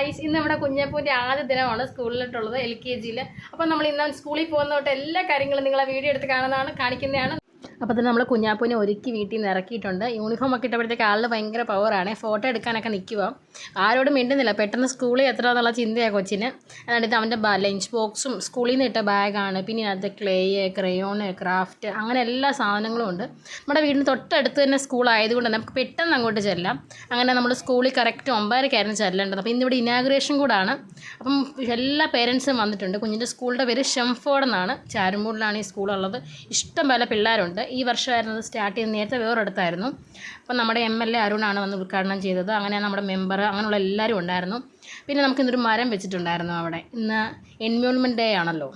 Guys ഇന്ന് നമ്മുടെ കുഞ്ഞപ്പൂന്റെ ആദ്യ ദിനമാണ് സ്കൂളിലോട്ടുള്ളത് എൽ കെ ജിയിൽ അപ്പം നമ്മൾ ഇന്ന് സ്കൂളിൽ പോകുന്ന തൊട്ട് എല്ലാ കാര്യങ്ങളും നിങ്ങളെ വീഡിയോ എടുത്ത് കാണുന്നതാണ് കാണിക്കുന്നതാണ്. അപ്പോൾ തന്നെ നമ്മൾ കുഞ്ഞാപ്പൂനെ ഒരുക്കി വീട്ടിൽ നിന്ന് ഇറക്കിയിട്ടുണ്ട്. യൂണിഫോം ഒക്കെ ഇട്ടപ്പോഴത്തേക്ക് ആളിൽ ഭയങ്കര പവറാണ് ഫോട്ടോ എടുക്കാനൊക്കെ നിൽക്കുക ആരോടും മിണ്ടുന്നില്ല. പെട്ടെന്ന് സ്കൂളിൽ എത്ര എന്നുള്ള ചിന്തയാണ് കൊച്ചിന്. അതായത് അവന്റെ ലഞ്ച് ബോക്സും സ്കൂളിൽ നിന്ന് ഇട്ട ബാഗാണ് പിന്നെ അത് ക്ലേ ക്രയോണ് ക്രാഫ്റ്റ് അങ്ങനെ എല്ലാ സാധനങ്ങളും ഉണ്ട്. നമ്മുടെ വീടിന് തൊട്ടടുത്ത് തന്നെ സ്കൂളായതുകൊണ്ട് തന്നെ നമുക്ക് പെട്ടെന്ന് അങ്ങോട്ട് ചെല്ലാം. അങ്ങനെ നമ്മൾ സ്കൂളിൽ കറക്റ്റ് ഒമ്പതരക്കായിരുന്നു ചെല്ലേണ്ടത്. അപ്പോൾ ഇന്നിവിടെ ഇനാഗ്രേഷൻ കൂടാണ് അപ്പം എല്ലാ പേരൻസും വന്നിട്ടുണ്ട്. കുഞ്ഞിന്റെ സ്കൂളിന്റെ പേര് ഷെംഫോർഡ് എന്നാണ്. ചാരുമൂടിലാണ് ഈ സ്കൂളുള്ളത് ഇഷ്ടം പോലെ പിള്ളേരുണ്ട്. ഈ വർഷമായിരുന്നു അത് സ്റ്റാർട്ട് ചെയ്യുന്നത് നേരത്തെ വേറൊരിടത്തായിരുന്നു. അപ്പം നമ്മുടെ എം എൽ എ അരുണാണ് വന്ന് ഉദ്ഘാടനം ചെയ്തത്. അങ്ങനെ നമ്മുടെ മെമ്പർ അങ്ങനെയുള്ള എല്ലാവരും ഉണ്ടായിരുന്നു. പിന്നെ നമുക്ക് ഇന്നൊരു മരം വെച്ചിട്ടുണ്ടായിരുന്നു അവിടെ. ഇന്ന് എൻവയോൺമെന്റ് ഡേ ആണല്ലോ.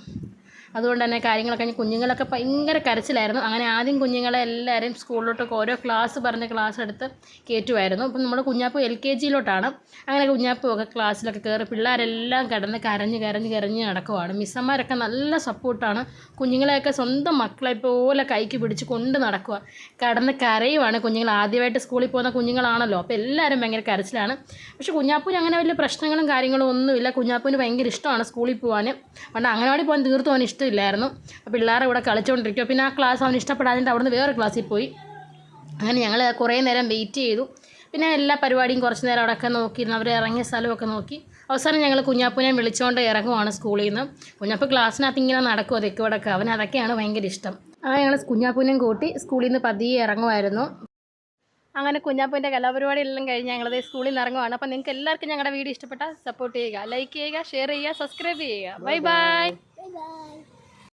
അതുകൊണ്ട് തന്നെ കാര്യങ്ങളൊക്കെ കുഞ്ഞുങ്ങളൊക്കെ ഭയങ്കര കരച്ചിലായിരുന്നു. അങ്ങനെ ആദ്യം കുഞ്ഞുങ്ങളെ എല്ലാവരെയും സ്കൂളിലോട്ടൊക്കെ ഓരോ ക്ലാസ് പറഞ്ഞ് ക്ലാസ് എടുത്ത് കയറ്റുമായിരുന്നു. അപ്പം നമ്മുടെ കുഞ്ഞാപ്പു എൽ കെ ജിയിലോട്ടാണ്. അങ്ങനെ കുഞ്ഞാപ്പു ഒക്കെ ക്ലാസ്സിലൊക്കെ കയറി പിള്ളേരെല്ലാം കിടന്ന് കരഞ്ഞ് കരഞ്ഞ് കരഞ്ഞ് നടക്കുവാണ്. മിസ്സന്മാരൊക്കെ നല്ല സപ്പോർട്ടാണ്. കുഞ്ഞുങ്ങളെയൊക്കെ സ്വന്തം മക്കളെ പോലെ കൈക്ക് പിടിച്ച് കൊണ്ട് നടക്കുക കടന്ന് കരയുവാണ് കുഞ്ഞുങ്ങൾ. ആദ്യമായിട്ട് സ്കൂളിൽ പോകുന്ന കുഞ്ഞുങ്ങളാണല്ലോ. അപ്പോൾ എല്ലാവരും ഭയങ്കര കരച്ചിലാണ്. പക്ഷെ കുഞ്ഞാപ്പൂന് അങ്ങനെ വലിയ പ്രശ്നങ്ങളും കാര്യങ്ങളും ഒന്നുമില്ല. കുഞ്ഞാപ്പൂന് ഭയങ്കര ഇഷ്ടമാണ് സ്കൂളിൽ പോകാൻ പണ്ട് അങ്ങനവാടി പോകാൻ തീർത്തും അവന് ഇഷ്ടമില്ലായിരുന്നു അപ്പോൾ പിള്ളേരുടെ കൂടെ കളിച്ചുകൊണ്ടിരിക്കുക പിന്നെ ആ ക്ലാസ് അവന് ഇഷ്ടപ്പെടാതിന്റെ അവിടുന്ന് വേറെ ക്ലാസ്സിൽ പോയി. അങ്ങനെ ഞങ്ങൾ കുറേ നേരം വെയിറ്റ് ചെയ്തു. പിന്നെ എല്ലാ പരിപാടിയും കുറച്ച് നേരം അവിടെയൊക്കെ നോക്കിയിരുന്നു. അവർ ഇറങ്ങിയ സ്ഥലമൊക്കെ നോക്കി. അവസാനം ഞങ്ങൾ കുഞ്ഞാപ്പൂനെ വിളിച്ചുകൊണ്ട് ഇറങ്ങുവാണ് സ്കൂളിൽ നിന്ന്. കുഞ്ഞാപ്പ് ക്ലാസ്സിനകത്ത് ഇങ്ങനെ നടക്കുമോ തെക്കുവടക്ക് അവൻ അതൊക്കെയാണ് ഭയങ്കര ഇഷ്ടം. അങ്ങനെ ഞങ്ങൾ കുഞ്ഞാപ്പൂനെയും കൂട്ടി സ്കൂളിൽ നിന്ന് പതിയെ ഇറങ്ങുമായിരുന്നു അങ്ങനെ കുഞ്ഞാപ്പൂന്റെ കലാപരിപാടി എല്ലാം കഴിഞ്ഞ് ഞങ്ങളത് സ്കൂളിൽ നിന്ന് ഇറങ്ങുവാണ്. അപ്പോൾ നിങ്ങൾക്ക് എല്ലാവർക്കും ഞങ്ങളുടെ വീഡിയോ ഇഷ്ടപ്പെട്ടാൽ സപ്പോർട്ട് ചെയ്യുക ലൈക്ക് ചെയ്യുക ഷെയർ ചെയ്യുക സബ്സ്ക്രൈബ് ചെയ്യുക. ബൈ. ബൈ. Bye bye.